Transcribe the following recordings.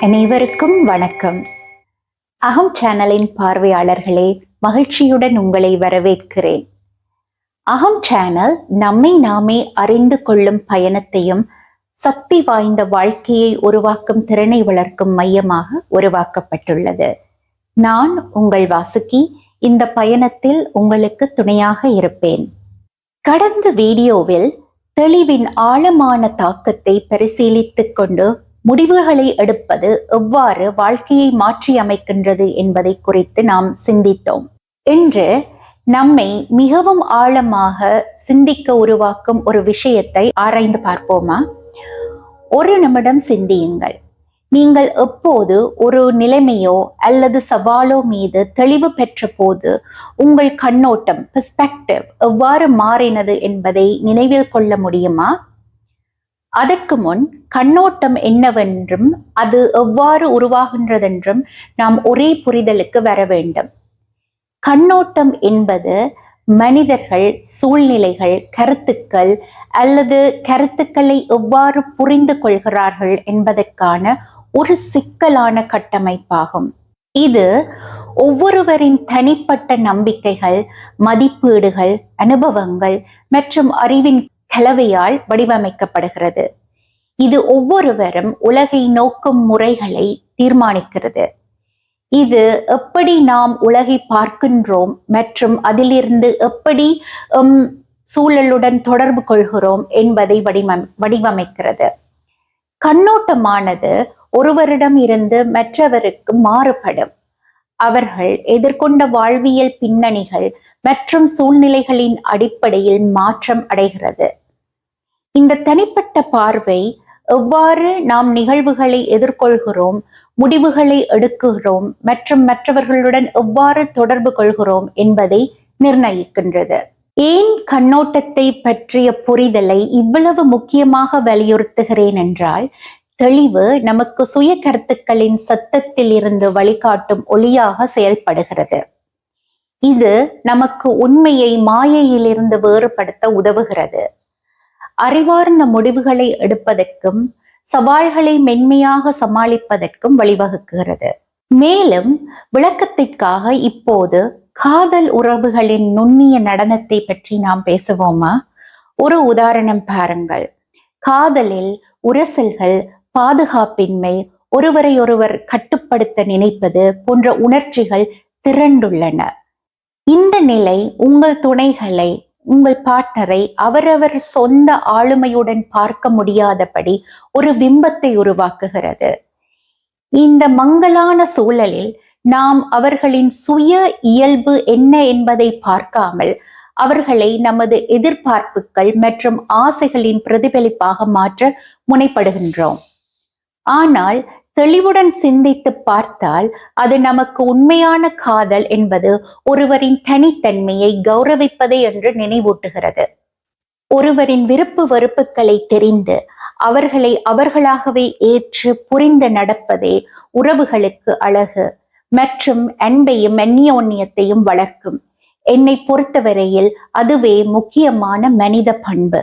அனைவருக்கும் வணக்கம். அகம் சேனலின் பார்வையாளர்களே மகிழ்ச்சியுடன் உங்களை வரவேற்கிறேன். அகம் சேனல் நம்மை நாமே அறிந்து கொள்ளும் பயணத்தையும் சக்தி வாய்ந்த வாழ்க்கையை உருவாக்கும் திறனை வளர்க்கும் மையமாக உருவாக்கப்பட்டுள்ளது. நான் உங்கள் வாசுகி இந்த பயணத்தில் உங்களுக்கு துணையாக இருப்பேன். கடந்த வீடியோவில் தெளிவின் ஆழமான தாக்கத்தை பரிசீலித்துக் கொண்டு முடிவுகளை எடுப்பது எவ்வாறு வாழ்க்கையை மாற்றி அமைக்கின்றது என்பதை குறித்து நாம் சிந்தித்தோம். இன்று நம்மை மிகவும் ஆழமாக சிந்திக்க உருவாக்கும் ஒரு விஷயத்தை ஆராய்ந்து பார்ப்போமா? ஒரு நிமிடம் சிந்தியுங்கள். நீங்கள் எப்போது ஒரு நிலைமையோ அல்லது சவாலோ மீது தெளிவு பெற்ற போது உங்கள் கண்ணோட்டம் பெர்ஸ்பெக்டிவ் எவ்வாறு மாறினது என்பதை நினைவில் கொள்ள முடியுமா? அதற்கு முன் கண்ணோட்டம் என்னவென்றும் அது எவ்வாறு உருவாகின்றதென்றும் நாம் ஒரே புரிதலுக்கு வர வேண்டும். கண்ணோட்டம் என்பது மனிதர்கள் சூழ்நிலைகள் கருத்துக்கள் அல்லது கருத்துக்களை எவ்வாறு புரிந்து கொள்கிறார்கள் என்பதற்கான ஒரு சிக்கலான கட்டமைப்பாகும். இது ஒவ்வொருவரின் தனிப்பட்ட நம்பிக்கைகள் மதிப்பீடுகள் அனுபவங்கள் மற்றும் அறிவின் கலவையால் வடிவமைக்கப்படுகிறது. இது ஒவ்வொருவரும் உலகை நோக்கும் முறைகளை தீர்மானிக்கிறது. இது எப்படி நாம் உலகை பார்க்கின்றோம் மற்றும் அதிலிருந்து எப்படி உம், சூழலுடன் தொடர்பு கொள்கிறோம் என்பதை வடிவம் வடிவமைக்கிறது. கண்ணோட்டமானது ஒருவரிடம் இருந்து மற்றவருக்கு மாறுபடும். அவர்கள் எதிர்கொண்ட வாழ்வியல் பின்னணிகள் மற்றும் சூழ்நிலைகளின் அடிப்படையில் மாற்றம் அடைகிறது. இந்த தனிப்பட்ட பார்வை எவ்வாறு நாம் நிகழ்வுகளை எதிர்கொள்கிறோம் முடிவுகளை எடுக்குகிறோம் மற்றும் மற்றவர்களுடன் எவ்வாறு தொடர்பு கொள்கிறோம் என்பதை நிர்ணயிக்கின்றது. ஏன் கண்ணோட்டத்தை பற்றிய புரிதலை இவ்வளவு முக்கியமாக வலியுறுத்துகிறேன் என்றால் தெளிவு நமக்கு சுய கருத்துக்களின் சத்தத்தில் இருந்து வழிகாட்டும் ஒளியாக செயல்படுகிறது. இது நமக்கு உண்மையை மாயையிலிருந்து வேறுபடுத்த உதவுகிறது. அறிவார்ந்த முடிவுகளை எடுப்பதற்கும் சவால்களை மென்மையாக சமாளிப்பதற்கும் வழிவகுக்கிறது. மேலும் விளக்கத்திற்காக இப்போது காதல் உறவுகளின் நுண்ணிய நடனத்தை பற்றி நாம் பேசுவோமா? ஒரு உதாரணம் பாருங்கள். காதலில் உரசல்கள் பாதுகாப்பின்மை ஒருவரை ஒருவர் கட்டுப்படுத்த நினைப்பது போன்ற உணர்ச்சிகள் திரண்டுள்ளன. இந்த நிலை உங்கள் துணைகளை உங்கள் பார்ட்னரை அவரவர் சொந்த ஆளுமையுடன் பார்க்க முடியாதபடி ஒரு பிம்பத்தை உருவாக்குகிறது. இந்த மங்கலான சூழலில் நாம் அவர்களின் சுய இயல்பு என்ன என்பதை பார்க்காமல் அவர்களை நமது எதிர்பார்ப்புகள் மற்றும் ஆசைகளின் பிரதிபலிப்பாக மாற்ற முனைப்படுகின்றோம். ஆனால் தெளிவுடன் சிந்தித்து பார்த்தால் அது நமக்கு உண்மையான காதல் என்பது ஒருவரின் தனித்தன்மையை கௌரவிப்பதே என்று நினைவூட்டுகிறது. ஒருவரின் விருப்பு வெறுப்புகளை தெரிந்து அவர்களை அவர்களாகவே ஏற்று புரிந்து நடப்பதே உறவுகளுக்கு அழகு மற்றும் அன்பையும் அந்நியோன்யத்தையும் வளர்க்கும். என்னை பொறுத்தவரையில் அதுவே முக்கியமான மனித பண்பு.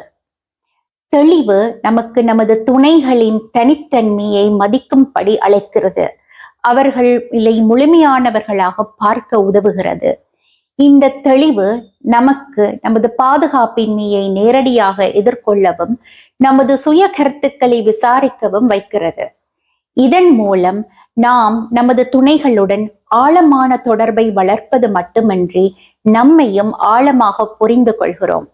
தெளிவு நமக்கு நமது துணைகளின் தனித்தன்மையை மதிக்கும்படி அழைக்கிறது. அவர்கள் இல்லை முழுமையானவர்களாக பார்க்க உதவுகிறது. இந்த தெளிவு நமக்கு நமது பாதுகாப்பின்மையை நேரடியாக எதிர்கொள்ளவும் நமது சுய கருத்துக்களை விசாரிக்கவும் வைக்கிறது. இதன் மூலம் நாம் நமது துணைகளுடன் ஆழமான தொடர்பை வளர்ப்பது மட்டுமன்றி நம்மையும் ஆழமாக புரிந்து கொள்கிறோம்.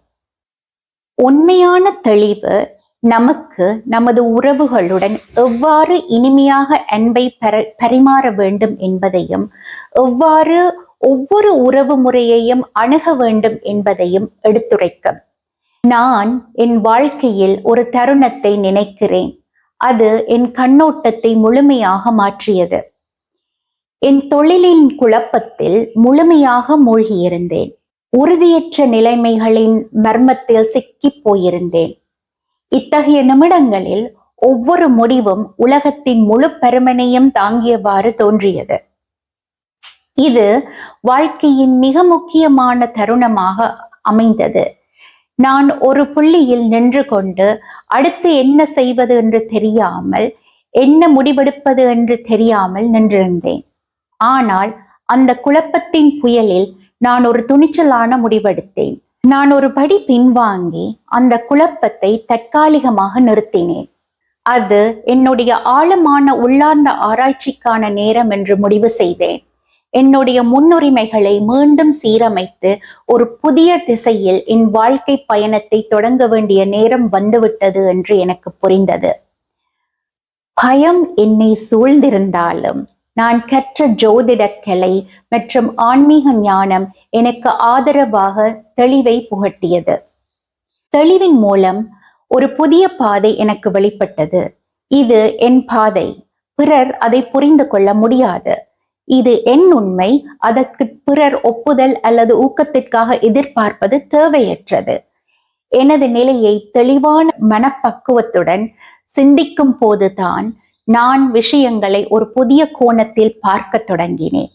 உண்மையான தெளிவு நமக்கு நமது உறவுகளுடன் எவ்வாறு இனிமையாக அன்பை பெற பரிமாற வேண்டும் என்பதையும் எவ்வாறு ஒவ்வொரு உறவு முறையையும் அணுக வேண்டும் என்பதையும் எடுத்துரைக்கும் நான் என் வாழ்க்கையில் ஒரு தருணத்தை நினைக்கிறேன். அது என் கண்ணோட்டத்தை முழுமையாக மாற்றியது. என் தொழிலின் குழப்பத்தில் முழுமையாக மூழ்கியிருந்தேன். உறுதியற்ற நிலைமைகளின் மர்மத்தில் சிக்கிப் போயிருந்தேன். இத்தகைய நிமிடங்களில் ஒவ்வொரு முடிவும் உலகத்தின் முழு பெருமனையும் தாங்கியவாறு தோன்றியது. இது வாழ்க்கையின் மிக முக்கியமான தருணமாக அமைந்தது. நான் ஒரு புள்ளியில் நின்று கொண்டு அடுத்து என்ன செய்வது என்று தெரியாமல் என்ன முடிவெடுப்பது என்று தெரியாமல் நின்றிருந்தேன். ஆனால் அந்த குழப்பத்தின் புயலில் நான் ஒரு துணிச்சலான முடிவெடுத்தேன். நான் ஒரு படி பின்வாங்கி அந்த குழப்பத்தை தற்காலிகமாக நிறுத்தினேன். அது என்னுடைய ஆழமான உள்ளார்ந்த ஆராய்ச்சிக்கான நேரம் என்று முடிவு செய்தேன். என்னுடைய முன்னுரிமைகளை மீண்டும் சீரமைத்து ஒரு புதிய திசையில் என் வாழ்க்கை பயணத்தை தொடங்க வேண்டிய நேரம் வந்துவிட்டது என்று எனக்கு புரிந்தது. பயம் என்னை சூழ்ந்திருந்தாலும் நான் கற்ற ஜோதிட கலை மற்றும் ஆன்மீக ஞானம் எனக்கு ஆதரவாக தெளிவை புகட்டியது. தெளிவின் மூலம் ஒரு புதிய பாதை எனக்கு வெளிப்பட்டது. இது என் பாதை. பிறர் அதை புரிந்து கொள்ள முடியாது. இது என் உண்மை. அதற்கு பிறர் ஒப்புதல் அல்லது ஊக்கத்திற்காக எதிர்பார்ப்பது தேவையற்றது. எனது நிலையை தெளிவான மனப்பக்குவத்துடன் சிந்திக்கும் போதுதான் நான் விஷயங்களை ஒரு புதிய கோணத்தில் பார்க்க தொடங்கினேன்.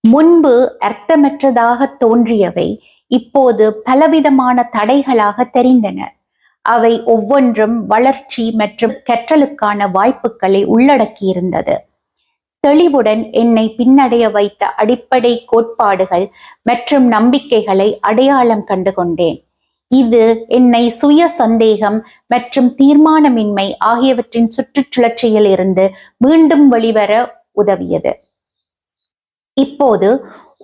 முன்பு அர்த்தமற்றதாக தோன்றியவை இப்போது பலவிதமான தடைகளாக தெரிந்தன. அவை ஒவ்வொன்றும் வளர்ச்சி மற்றும் கற்றலுக்கான வாய்ப்புகளை உள்ளடக்கியிருந்தது. தெளிவுடன் என்னை பின்னடைய வைத்த அடிப்படை கோட்பாடுகள் மற்றும் நம்பிக்கைகளை அடையாளம் கண்டு கொண்டேன் இது என்னை சுய சந்தேகம் மற்றும் தீர்மானமின்மை ஆகியவற்றின் சுற்றுச்சுழற்சியில் இருந்து மீண்டும் வெளிவர உதவியது. இப்போது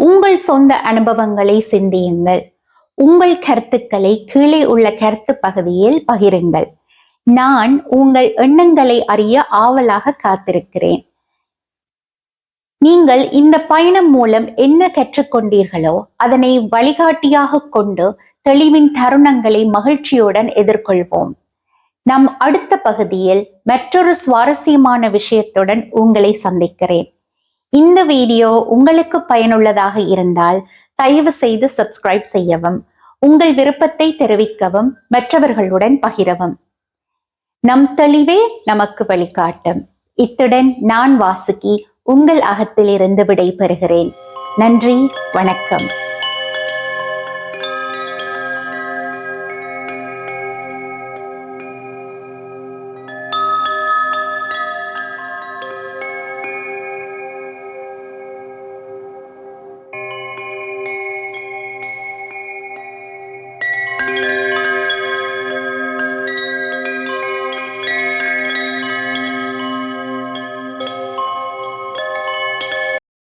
உங்கள் சொந்த அனுபவங்களை சிந்தியுங்கள். உங்கள் கருத்துக்களை கீழே உள்ள கருத்து பகுதியில் பகிருங்கள். நான் உங்கள் எண்ணங்களை அறிய ஆவலாக காத்திருக்கிறேன். நீங்கள் இந்த பயணம் மூலம் என்ன கற்றுக்கொண்டீர்களோ அதனை வழிகாட்டியாக கொண்டு தெளிவின் தருணங்களை மகிழ்ச்சியுடன் எதிர்கொள்வோம். நம் அடுத்த பகுதியில் மற்றொரு சுவாரஸ்யமான விஷயத்துடன் உங்களை சந்திக்கிறேன். இந்த வீடியோ உங்களுக்கு பயனுள்ளதாக இருந்தால் தயவு செய்து சப்ஸ்கிரைப் செய்யவும் உங்கள் விருப்பத்தை தெரிவிக்கவும் மற்றவர்களுடன் பகிரவும். நம் தெளிவே நமக்கு வழிகாட்டும். இத்துடன் நான் வாசுகி உங்கள் அகத்திலிருந்து விடை பெறுகிறேன் நன்றி வணக்கம்.